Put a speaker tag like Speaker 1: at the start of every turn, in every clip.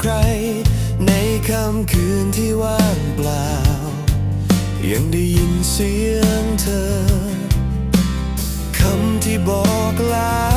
Speaker 1: ใคร ในค่ำคืนที่ว่างเปล่า ยังได้ยินเสียงเธอ คำที่บอกลา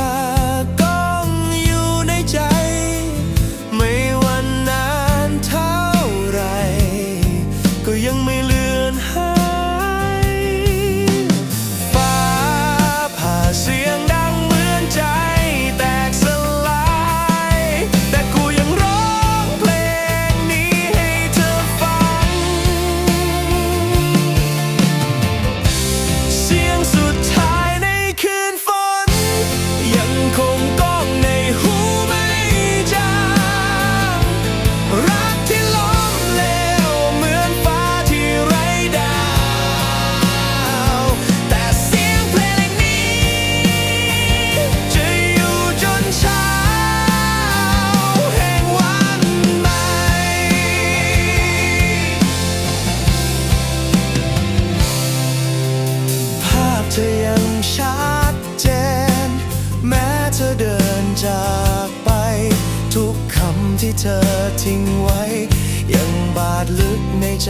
Speaker 1: เธอทิ้งไว้ ยังบาดลึกในใจ